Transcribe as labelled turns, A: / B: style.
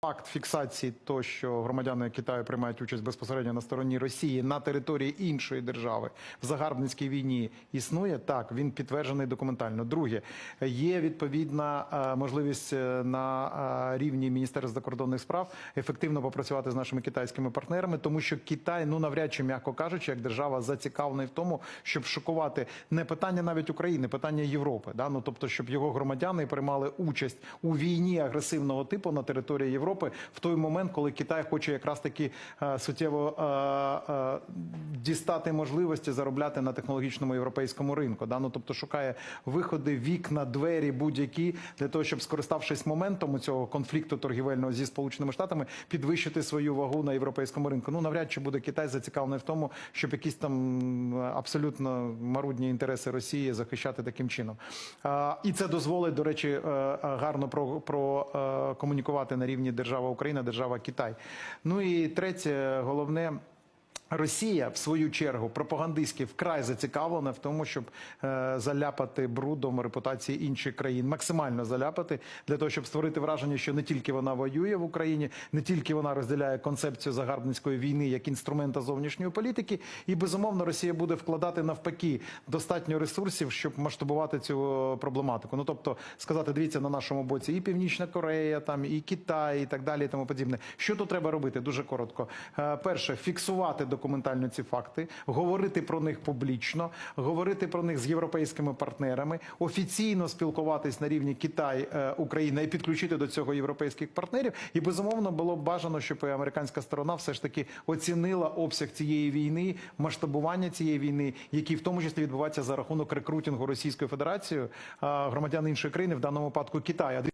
A: Факт фіксації того, що громадяни Китаю приймають участь безпосередньо на стороні Росії на території іншої держави в загарбницькій війні існує. Так він підтверджений документально. Друге, є відповідна е, можливість е, на е, рівні Міністерства закордонних справ ефективно попрацювати з нашими китайськими партнерами, тому що Китай, ну навряд чи м'яко кажучи, як держава зацікавлений в тому, щоб шокувати не питання навіть України, питання Європи. Да? Ну тобто, щоб його громадяни приймали участь у війні агресивного типу на території Європи в той момент, коли Китай хоче якраз таки е, суттєво е, е, дістати можливості заробляти на технологічному європейському ринку. Да? Ну, тобто шукає виходи, вікна, двері будь-які для того, щоб скориставшись моментом цього конфлікту торгівельного зі сполученими штатами, підвищити свою вагу на європейському ринку. Ну навряд чи буде Китай зацікавлений в тому, щоб якісь там абсолютно марудні інтереси Росії захищати таким чином. І це дозволить, до речі, гарно про, про е, комунікувати на рівні держава Україна, держава Китай. Ну і третє, головне. Росія, в свою чергу, пропагандистськи вкрай зацікавлена в тому, щоб е, заляпати брудом репутації інших країн, максимально заляпати для того, щоб створити враження, що не тільки вона воює в Україні, не тільки вона розділяє концепцію загарбницької війни як інструмента зовнішньої політики, і безумовно Росія буде вкладати навпаки достатньо ресурсів, щоб масштабувати цю проблематику. Ну тобто сказати, дивіться на нашому боці і Північна Корея, там і Китай, і так далі, і тому подібне. Що тут треба робити? Дуже коротко. Е, Перше, фіксувати документально ці факти, говорити про них публічно, говорити про них з європейськими партнерами, офіційно спілкуватись на рівні Китай, е, Україна і підключити до цього європейських партнерів. І безумовно було б бажано, щоб американська сторона все ж таки оцінила обсяг цієї війни, масштабування цієї війни, який в тому числі відбувається за рахунок рекрутингу Російською Федерацією е, громадян іншої країни, в даному випадку Китаю.